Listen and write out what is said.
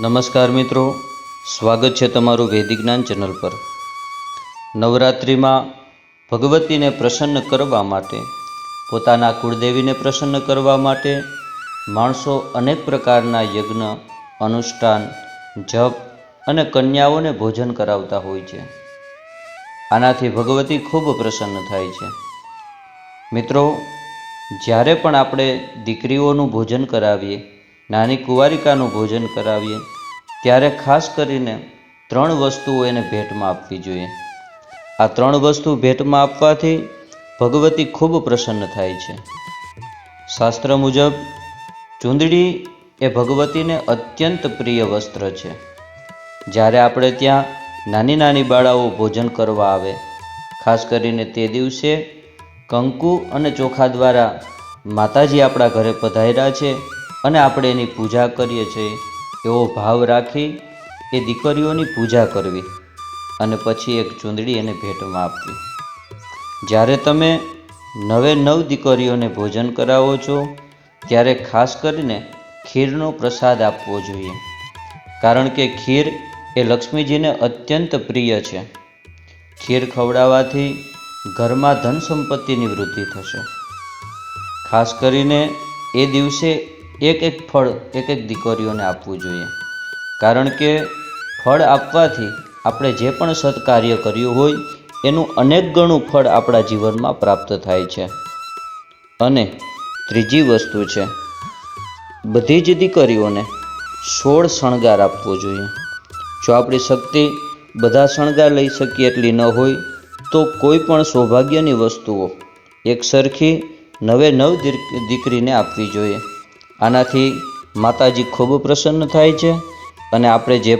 નમસ્કાર મિત્રો, સ્વાગત છે તમારું વૈદિક જ્ઞાન ચેનલ પર. નવરાત્રિમાં ભગવતીને પ્રસન્ન કરવા માટે, પોતાના કુળદેવીને પ્રસન્ન કરવા માટે માણસો અનેક પ્રકારના યજ્ઞ, અનુષ્ઠાન, જપ અને કન્યાઓને ભોજન કરાવતા હોય છે. આનાથી ભગવતી ખૂબ પ્રસન્ન થાય છે. મિત્રો, જ્યારે પણ આપણે દીકરીઓનું ભોજન કરાવીએ નાની કુંવારિકાનું ભોજન કરાવીએ. ત્યારે ખાસ કરીને ત્રણ વસ્તુઓ એને ભેટમાં આપવી જોઈએ. આ ત્રણ વસ્તુ ભેટમાં આપવાથી ભગવતી ખૂબ પ્રસન્ન થાય છે. શાસ્ત્ર મુજબ, ચૂંદડી એ ભગવતીને અત્યંત પ્રિય વસ્ત્ર છે. જ્યારે આપણે ત્યાં નાની નાની બાળાઓ ભોજન કરવા આવે, ખાસ કરીને તે દિવસે કંકુ અને ચોખા દ્વારા માતાજી આપણા ઘરે પધાર્યા છે અને આપણે એની પૂજા કરીએ છીએ, એવો ભાવ રાખી એ દીકરીઓની પૂજા કરવી અને પછી એક ચૂંદડી એને ભેટમાં આપવી. જ્યારે તમે નવે નવ દીકરીઓને ભોજન કરાવો છો, ત્યારે ખાસ કરીને ખીરનો પ્રસાદ આપવો જોઈએ. કારણ કે ખીર એ લક્ષ્મીજીને અત્યંત પ્રિય છે. ખીર ખવડાવવાથી ઘરમાં ધન સંપત્તિની વૃદ્ધિ થશે. ખાસ કરીને એ દિવસે એક એક ફળ એક એક દીકરીઓને આપવું જોઈએ. કારણ કે ફળ આપવાથી આપણે જે પણ સત્કાર્ય કર્યું હોય, એનું અનેક ગણું ફળ આપણા જીવનમાં પ્રાપ્ત થાય છે. અને ત્રીજી વસ્તુ છે, બધી જ દીકરીઓને સોળ શણગાર આપવો જોઈએ. જો આપણી શક્તિ બધા શણગાર લઈ શકીએ એટલી ન હોય, તો કોઈ પણ સૌભાગ્યની વસ્તુઓ એક સરખી નવે નવ દીક- દીકરીને આપવી જોઈએ. આનાથી માતાજી ખૂબ પ્રસન્ન થાય છે અને આપણે જે